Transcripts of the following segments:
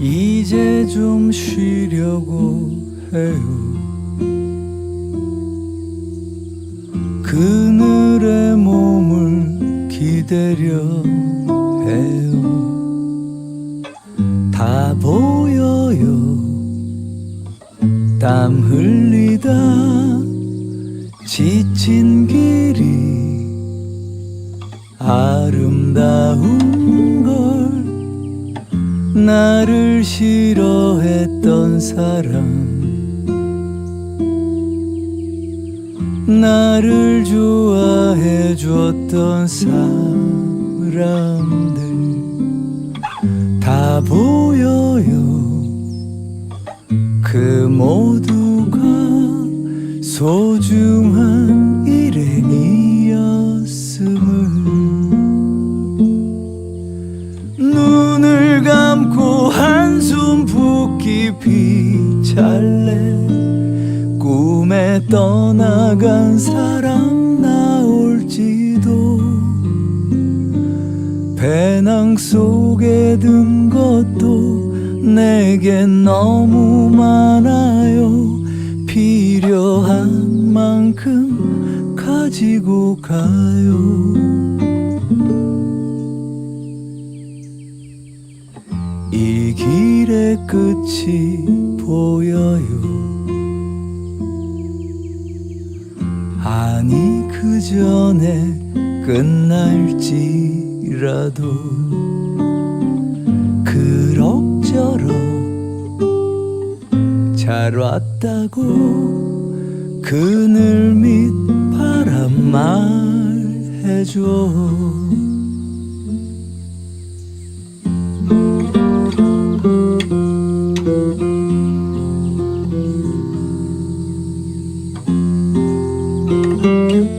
이제 좀 쉬려고 해요. 그늘의 몸을 기다려 해요. 다 보여요. 땀 흘리다 지친 길이 아름다운 걸 나를 싫어했던 사람. 나를 좋아해 줬던 사람들 다 보여요. 그 모두가 소중한 일행이 떠나간 사람 나올지도 배낭 속에 든 것도 내겐 너무 많아요. 필요한 만큼 가지고 가요. 이 길의 끝이 보여요 그 전에 끝날지라도 그럭저럭 잘 왔다고 그늘 밑 바람 말해줘. 눈을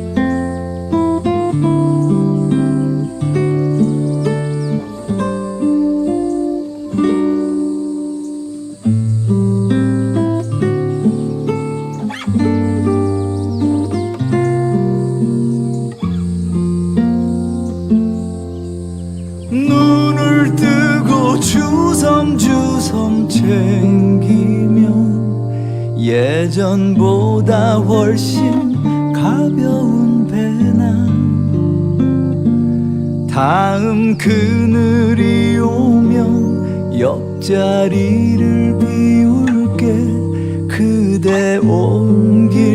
챙기면 예전보다 훨씬 가벼운 배낭 다음 그늘이 오면 옆자리를 비울게. 그대 온길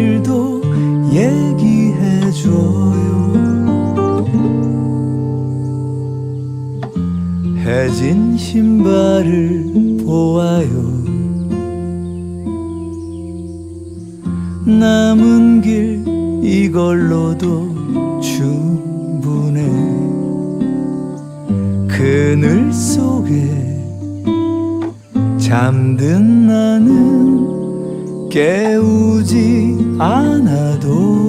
해진 신발을 보아요. 남은 길 이걸로도 충분해. 그늘 속에 잠든 나는 깨우지 않아도